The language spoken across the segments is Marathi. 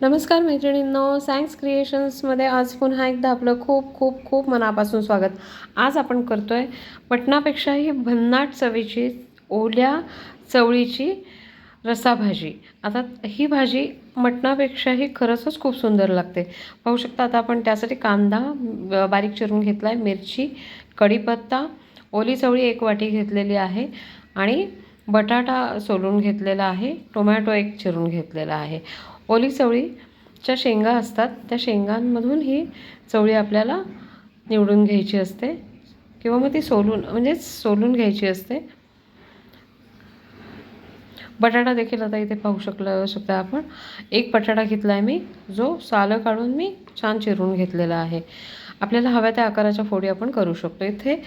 नमस्कार मैत्रिणींनो सायन्स क्रिएशन्समध्ये आज पुन्हा एकदा आपलं खूप खूप खूप मनापासून स्वागत. आज आपण करतो आहे मटणापेक्षाही भन्नाट चवीची ओल्या चवळीची रसाभाजी. आता ही भाजी मटणापेक्षाही खरंच खूप सुंदर लागते. पाहू शकता आता आपण त्यासाठी कांदा बारीक चिरून घेतला आहे मिरची कढीपत्ता ओली चवळी एक वाटी घेतलेली आहे आणि बटाटा सोलून घेतलेला आहे टोमॅटो एक चिरून घेतलेला आहे. ओली चवळीच्या शेंगा असतात. त्या शेंगांमधून ही चवळी आपल्याला निवडून घ्यायची असते किंवा मग ती सोलून म्हणजेच सोलून घ्यायची असते. बटाटा देखील आता इथे पाहू शकलं शकता आपण. एक बटाटा घेतला आहे मी. जो सालं काढून मी छान चिरून घेतलेला आहे. आपल्याला हव्या त्या आकाराच्या फोडी आपण करू शकतो. इथे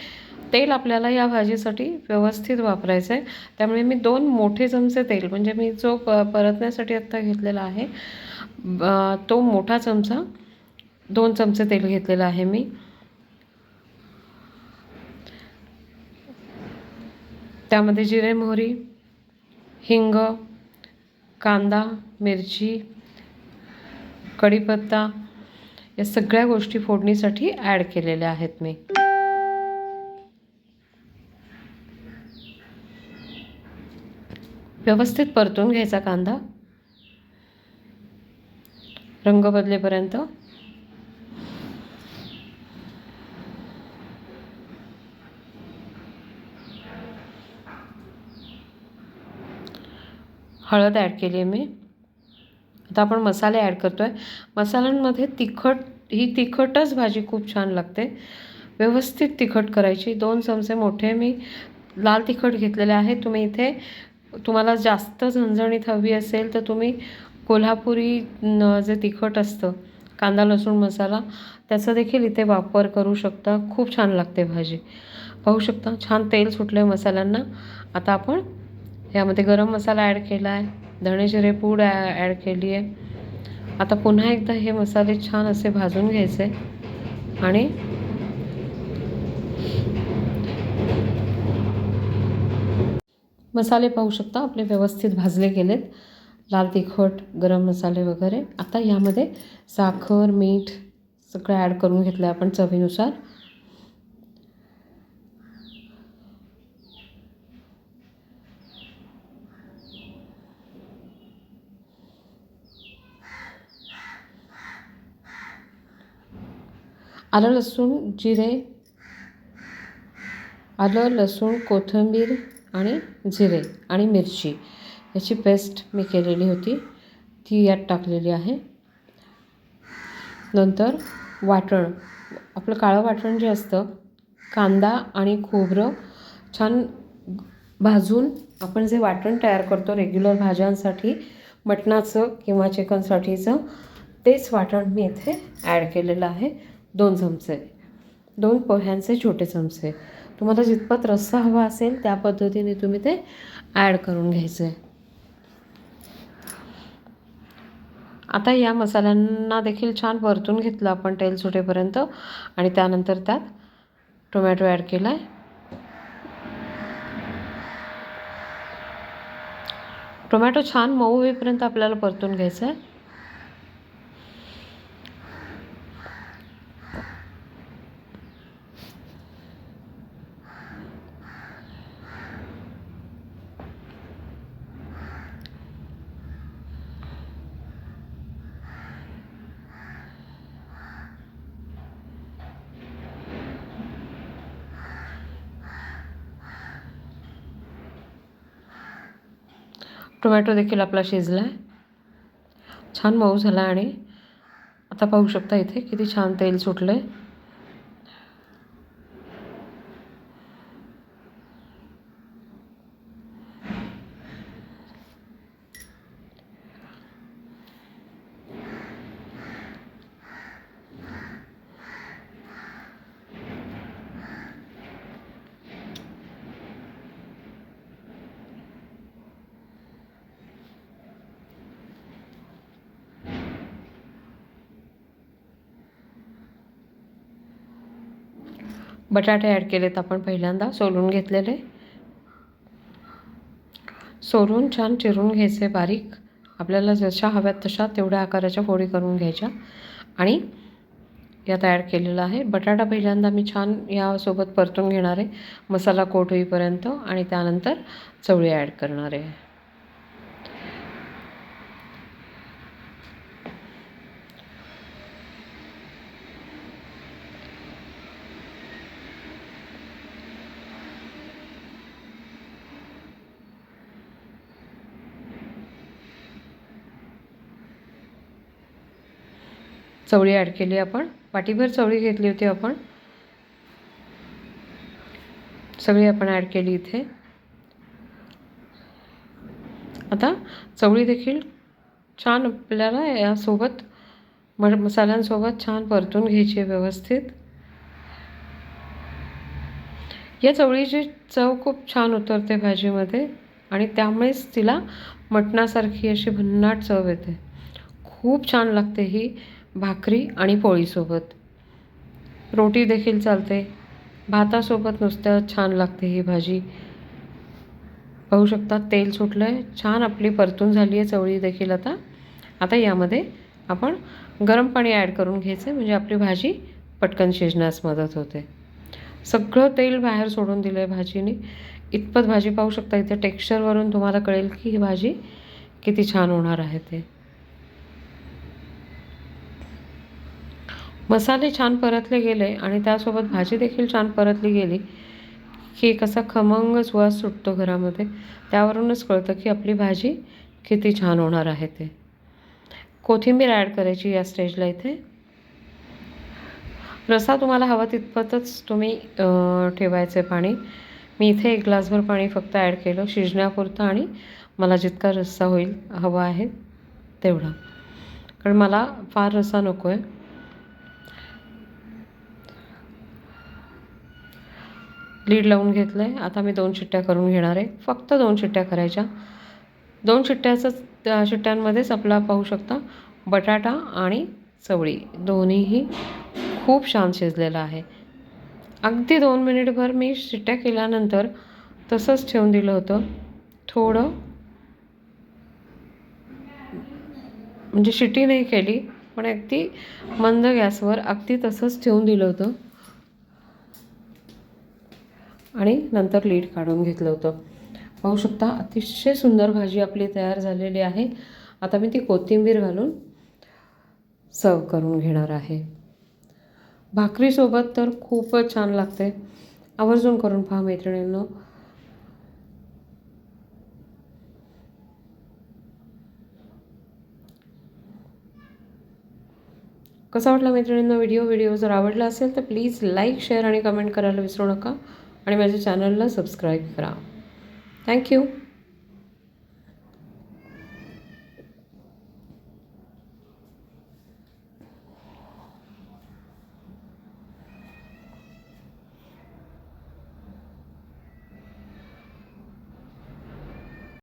तेल आपल्याला या भाजीसाठी व्यवस्थित वापरायचं आहे त्यामुळे मी दोन मोठे चमचे तेल म्हणजे मी जो प परतण्यासाठी आत्ता घेतलेला आहे तो मोठा चमचा दोन चमचे तेल घेतलेलं आहे मी. त्यामध्ये जिरे मोहरी हिंग कांदा मिरची कढीपत्ता या सगळ्या गोष्टी फोडणीसाठी ॲड केलेल्या आहेत मी. व्यवस्थित परतून घ्यायचा कांदा. रंग बदलेपर्यंत. हळद ॲड केली आहे मी. आता आपण मसाले ॲड करतो आहे मसाल्यांमध्ये तिखट ही तिखटच भाजी खूप छान लागते. व्यवस्थित तिखट करायची. दोन चमचे मोठे मी लाल तिखट घेतलेले आहे. तुम्ही इथे तुम्हाला जास्त झणझणीत हवी असेल तर तुम्ही कोल्हापुरी न जे तिखट असतं कांदा लसूण मसाला त्याचा देखील इथे वापर करू शकता. खूप छान लागते भाजी. पाहू शकता छान तेल सुटलं आहे मसाल्यांना. आता आपण यामध्ये गरम मसाला ॲड केला आहे. धणे जिरे पूड ॲ ॲड केली आहे. आता पुन्हा एकदा हे मसाले छान असे भाजून घ्यायचे. आणि मसाले पाहू शकता. आपले व्यवस्थित भाजले गेलेत. लाल तिखट गरम मसाले वगैरे. आता यामध्ये साखर मीठ सगळं ॲड करून घेतलं आहे आपण चवीनुसार. आलं लसूण जिरे. आलं लसूण कोथिंबीर. आणि जिरे आणि मिरची याची पेस्ट मी केलेली होती. ती यात टाकलेली आहे. नंतर वाटण. आपलं काळं वाटण जे असतं कांदा आणि खोबरं छान भाजून आपण जे वाटण तयार करतो रेग्युलर भाज्यांसाठी मटणाचं किंवा चिकनसाठीचं तेच वाटण मी इथे ॲड केलेलं आहे. दोन चमचे. दोन पोह्यांचे छोटे चमचे. तुम्हाला जितपत रस्सा हवा असेल त्या पद्धतीने तुम्ही ते ॲड करून घ्यायचं आहे आता या मसाल्यांना देखील छान परतून घेतलं आपण तेल सुटेपर्यंत आणि त्यानंतर त्यात टोमॅटो ॲड केला आहे टोमॅटो छान मऊ होईपर्यंत आपल्याला परतून घ्यायचं आहे टोमॅटो देखील आपला शिजला आहे छान मऊ झाला आणि आता पाहू शकता इथे किती छान तेल सुटलं आहे बटाटे ॲड केलेत आपण पहिल्यांदा सोलून घेतलेले. सोलून छान चिरून घ्यायचे बारीक. आपल्याला जशा हव्यात तशा तेवढ्या आकाराच्या फोडी करून घ्यायच्या. आणि यात ॲड केलेला आहे. बटाटा पहिल्यांदा मी छान यासोबत परतून घेणार आहे. मसाला कोट होईपर्यंत आणि त्यानंतर चवळी ॲड करणार आहे. चवळी ॲड केली आपण. वाटीभर चवळी घेतली होती आपण. सगळी आपण ॲड केली इथे. आता चवळी देखील छान आपल्याला यासोबत मड मसाल्यांसोबत छान परतून घ्यायची व्यवस्थित. या चवळीची चव खूप छान उतरते भाजीमध्ये आणि त्यामुळेच तिला मटणासारखी अशी भन्नाट चव येते. खूप छान लागते ही. भाकरी आणि पोळीसोबत. रोटी देखील चालते. भातासोबत नुसतं छान लागते ही भाजी. पाहू शकता तेल सुटलं आहे छान आपली परतून झाली आहे चवळी देखील आता. आता यामध्ये आपण गरम पाणी ॲड करून घ्यायचं म्हणजे आपली भाजी पटकन शिजण्यास मदत होते. सगळं तेल बाहेर सोडून दिलं आहे भाजीने. इतपत भाजी पाहू शकता इथे टेक्स्चरवरून तुम्हाला कळेल की ही भाजी किती छान होणार आहे ते. मसाले छान परतले गेले आणि त्यासोबत भाजी देखील छान परतली गेली. की कसा खमंग सुवास सुटतो घरामध्ये. त्यावरूनच कळतं की आपली भाजी किती छान होणार आहे ते. कोथिंबीर ॲड करायची या स्टेजला इथे. रसा तुम्हाला हवा तितपतच तुम्ही ठेवायचे पाणी. मी इथे एक ग्लासभर पाणी फक्त ॲड केलं. शिजण्यापुरतं आणि मला जितका रस्सा होईल हवा आहे तेवढा. कारण मला फार रसा नको आहे लीड लावून घेतलं आहे आता मी दोन शिट्ट्या करून घेणार आहे. फक्त दोन शिट्ट्या करायच्या. दोन शिट्ट्याचंच त्या शिट्ट्यांमध्येच आपला पाहू शकता. बटाटा आणि चवळी. दोन्हीही खूप छान शिजलेलं आहे. अगदी दोन मिनिटभर मी शिट्ट्या केल्यानंतर तसंच ठेवून दिलं होतं. थोडं म्हणजे शिट्टी नाही केली पण अगदी मंद गॅसवर अगदी तसंच ठेवून दिलं होतं. आणि नंतर लीड काढून घेतलं होतं. पाहू शकता अतिशय सुंदर भाजी आपली तयार झालेली आहे. आता मी ती कोथिंबीर घालून सर्व करून घेणार आहे. भाकरीसोबत तर खूपच छान लागते. आवर्जून करून पहा मैत्रिणींनो. कसा वाटला मैत्रिणींना व्हिडिओ? व्हिडिओ जर आवडला असेल तर प्लीज लाईक शेअर आणि कमेंट करायला विसरू नका. आणि माझ्या चॅनलला सबस्क्राईब करा. थँक्यू